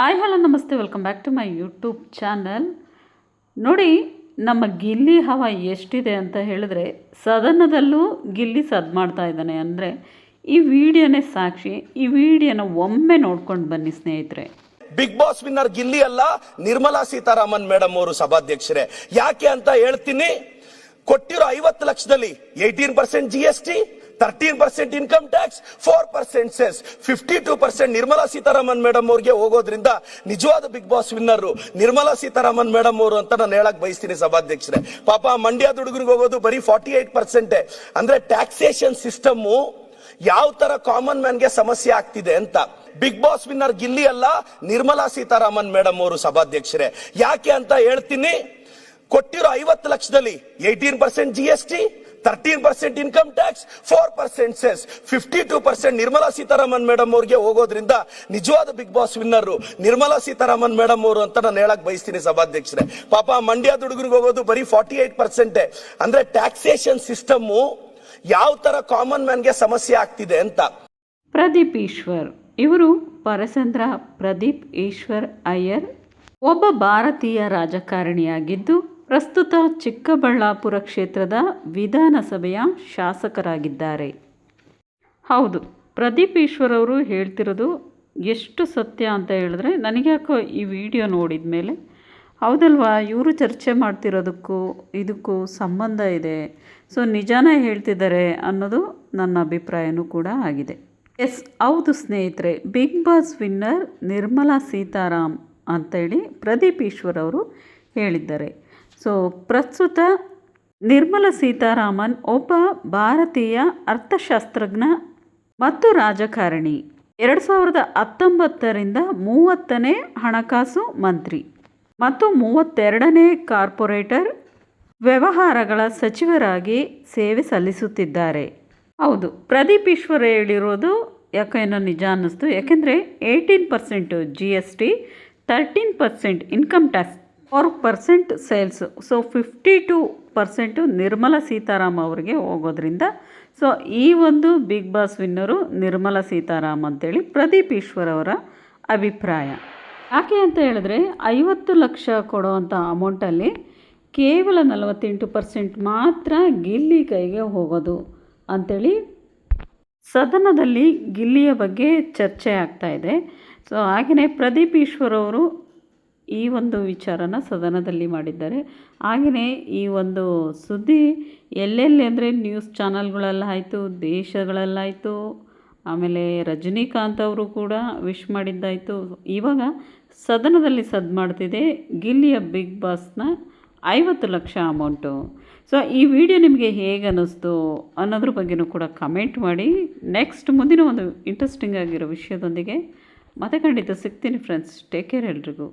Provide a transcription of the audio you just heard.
Hi, hello, ನಮಸ್ತೆ. Welcome back to my YouTube channel ನೋಡಿ, ನಮ್ಮ ಗಿಲ್ಲಿ ಹವ ಎಷ್ಟಿದೆ ಅಂತ ಹೇಳಿದ್ರೆ, ಸದನದಲ್ಲೂ ಗಿಲ್ಲಿ ಸದ್ ಮಾಡ್ತಾ ಇದ್ದಾನೆ ಅಂದರೆ, ಈ ವಿಡಿಯೋನೇ ಸಾಕ್ಷಿ, ಈ ವಿಡಿಯೋನ ಒಮ್ಮೆ ನೋಡ್ಕೊಂಡು ಬನ್ನಿ ಸ್ನೇಹಿತರೆ. ಬಿಗ್ ಬಾಸ್ ವಿನ್ನರ್ ಗಿಲ್ಲಿ ಅಲ್ಲ, ನಿರ್ಮಲಾ ಸೀತಾರಾಮನ್ ಮೇಡಮ್ ಅವರು ಸಭಾಧ್ಯಕ್ಷರೇ. ಯಾಕೆ ಅಂತ ಹೇಳ್ತೀನಿ, ಕೊಟ್ಟಿರೋ ಐವತ್ತು ಲಕ್ಷದಲ್ಲಿ eighteen percent G S T thirteen percent income tax four percent cess fifty two percent Nirmala Sitharaman madam ಅವ್ರಿಗೆ ಹೋಗೋದ್ರಿಂದ ನಿಜವಾದ Bigg Boss winner Nirmala Sitharaman madam ಅವರು ಅಂತ ನಾನು ಹೇಳಕ್ ಬಯಸ್ತೀನಿ ಸಭಾಧ್ಯಕ್ಷರೇ. ಪಾಪ ಮಂಡ್ಯದ ಹುಡುಗರಿಗೆ ಹೋಗೋದು ಬರೀ ಫಾರ್ಟಿ ಏಟ್ ಪರ್ಸೆಂಟ್ ಅಂದ್ರೆ ಟ್ಯಾಕ್ಸೇಷನ್ ಸಿಸ್ಟಮ್ ಯಾವ ತರ ಕಾಮನ್ ಮ್ಯಾನ್ಗೆ ಸಮಸ್ಯೆ ಆಗ್ತಿದೆ ಅಂತ. ಬಿಗ್ ಬಾಸ್ ವಿನ್ನರ್ ಗಿಲ್ಲಿ ಅಲ್ಲ ನಿರ್ಮಲಾ ಸೀತಾರಾಮನ್ ಮೇಡಮ್ ಅವರು ಸಭಾಧ್ಯಕ್ಷರೇ. ಯಾಕೆ ಅಂತ ಹೇಳ್ತೀನಿ, ಕೊಟ್ಟಿರೋ ಐವತ್ತು ಲಕ್ಷದಲ್ಲಿ eighteen percent G S T thirteen percent income tax four percent cess fifty two percent Nirmala Sitharaman madam ಅವ್ರಿಗೆ ಹೋಗೋದ್ರಿಂದ ನಿಜವಾದ Bigg Boss winner Nirmala Sitharaman madam ಅವರು ಅಂತ ನಾನು ಹೇಳಕ್ ಬಯಸ್ತೀನಿ ಸಭಾಧ್ಯಕ್ಷರೇ. ಪಾಪ ಮಂಡ್ಯದ ಹುಡುಗರಿಗೆ ಹೋಗೋದು ಬರೀ ಫಾರ್ಟಿ ಏಟ್ ಪರ್ಸೆಂಟ್ ಅಂದ್ರೆ ಟ್ಯಾಕ್ಸೇಷನ್ ಸಿಸ್ಟಮ್ ಯಾವ ತರ ಕಾಮನ್ ಮ್ಯಾನ್ಗೆ ಸಮಸ್ಯೆ ಆಗ್ತಿದೆ ಅಂತ. ಪ್ರದೀಪ್ ಈಶ್ವರ್. ಇವರು ಪರಸಂದ್ರ ಪ್ರದೀಪ್ ಈಶ್ವರ್ ಅಯ್ಯರ್. ಒಬ್ಬ ಭಾರತೀಯ ರಾಜಕಾರಣಿಯಾಗಿದ್ದು ಪ್ರಸ್ತುತ ಚಿಕ್ಕಬಳ್ಳಾಪುರ ಕ್ಷೇತ್ರದ ವಿಧಾನಸಭೆಯ ಶಾಸಕರಾಗಿದ್ದಾರೆ. ಹೌದು, ಪ್ರದೀಪ್ ಈಶ್ವರ್ ಅವರು ಹೇಳ್ತಿರೋದು ಎಷ್ಟು ಸತ್ಯ ಅಂತ ಹೇಳಿದ್ರೆ ನನಗೆ ಯಾಕೋ ಈ ವಿಡಿಯೋ ನೋಡಿದ ಮೇಲೆ ಹೌದಲ್ವಾ, ಇವರು ಚರ್ಚೆ ಮಾಡ್ತಿರೋದಕ್ಕೂ ಇದಕ್ಕೂ ಸಂಬಂಧ ಇದೆ. ಸೊ, ನಿಜಾನೇ ಹೇಳ್ತಿದ್ದಾರೆ ಅನ್ನೋದು ನನ್ನ ಅಭಿಪ್ರಾಯನೂ ಕೂಡ ಆಗಿದೆ. ಎಸ್, ಹೌದು ಸ್ನೇಹಿತರೆ, Bigg Boss winner Nirmala Sitharam ಅಂತೇಳಿ ಪ್ರದೀಪ್ ಈಶ್ವರ್ ಅವರು ಹೇಳಿದ್ದಾರೆ. ಸೊ ಪ್ರಸ್ತುತ ನಿರ್ಮಲ ಸೀತಾರಾಮನ್ ಒಬ್ಬ ಭಾರತೀಯ ಅರ್ಥಶಾಸ್ತ್ರಜ್ಞ ಮತ್ತು ರಾಜಕಾರಣಿ. ಎರಡು ಸಾವಿರದ ಹತ್ತೊಂಬತ್ತರಿಂದ ಮೂವತ್ತನೇ ಹಣಕಾಸು ಮಂತ್ರಿ ಮತ್ತು ಮೂವತ್ತೆರಡನೇ ಕಾರ್ಪೊರೇಟರ್ ವ್ಯವಹಾರಗಳ ಸಚಿವರಾಗಿ ಸೇವೆ ಸಲ್ಲಿಸುತ್ತಿದ್ದಾರೆ. ಹೌದು, ಪ್ರದೀಪ್ ಈಶ್ವರ್ ಹೇಳಿರೋದು ಯಾಕೇನೋ ನಿಜ ಅನ್ನಿಸ್ತು. ಯಾಕೆಂದರೆ eighteen percent G S T thirteen percent income tax four percent sales. So, fifty two percent Nirmala Sitharam ಅವರಿಗೆ ಹೋಗೋದ್ರಿಂದ, ಸೊ, ಈ ಒಂದು Bigg Boss winner Nirmala Sitharam ಅಂತೇಳಿ ಪ್ರದೀಪ್ ಈಶ್ವರ್ ಅವರ ಅಭಿಪ್ರಾಯ. ಯಾಕೆ ಅಂತ ಹೇಳಿದ್ರೆ, ಐವತ್ತು ಲಕ್ಷ ಕೊಡೋವಂಥ ಅಮೌಂಟಲ್ಲಿ ಕೇವಲ ನಲವತ್ತೆಂಟು ಪರ್ಸೆಂಟ್ ಮಾತ್ರ ಗಿಲ್ಲಿ ಕೈಗೆ ಹೋಗೋದು ಅಂಥೇಳಿ ಸದನದಲ್ಲಿ ಗಿಲ್ಲಿಯ ಬಗ್ಗೆ ಚರ್ಚೆ ಆಗ್ತಾ ಇದೆ. ಸೊ, ಹಾಗೆಯೇ ಪ್ರದೀಪ್ ಈಶ್ವರ್ ಅವರು ಈ ಒಂದು ವಿಚಾರನ ಸದನದಲ್ಲಿ ಮಾಡಿದ್ದಾರೆ. ಹಾಗೆಯೇ ಈ ಒಂದು ಸುದ್ದಿ ಎಲ್ಲೆಲ್ಲಿ ಅಂದರೆ ನ್ಯೂಸ್ ಚಾನಲ್ಗಳಲ್ಲಾಯಿತು ದೇಶಗಳಲ್ಲಾಯಿತು ಆಮೇಲೆ ರಜನಿಕಾಂತ್ ಅವರು ಕೂಡ ವಿಶ್ ಮಾಡಿದ್ದಾಯಿತು. ಇವಾಗ ಸದನದಲ್ಲಿ ಸದ್ ಮಾಡ್ತಿದೆ ಗಿಲ್ಲಿಯ ಬಿಗ್ ಬಾಸ್ನ ಐವತ್ತು ಲಕ್ಷ ಅಮೌಂಟು. ಸೊ ಈ ವಿಡಿಯೋ ನಿಮಗೆ ಹೇಗೆ ಅನ್ನಿಸ್ತು ಅನ್ನೋದ್ರ ಬಗ್ಗೆನೂ ಕೂಡ ಕಮೆಂಟ್ ಮಾಡಿ. ನೆಕ್ಸ್ಟ್ ಮುಂದಿನ ಒಂದು ಇಂಟ್ರೆಸ್ಟಿಂಗ್ ಆಗಿರೋ ವಿಷಯದೊಂದಿಗೆ ಮತ್ತೆ ಖಂಡಿತ ಸಿಗ್ತೀನಿ ಫ್ರೆಂಡ್ಸ್ ಟೇಕ್ ಕೇರ್ ಎಲ್ರಿಗೂ.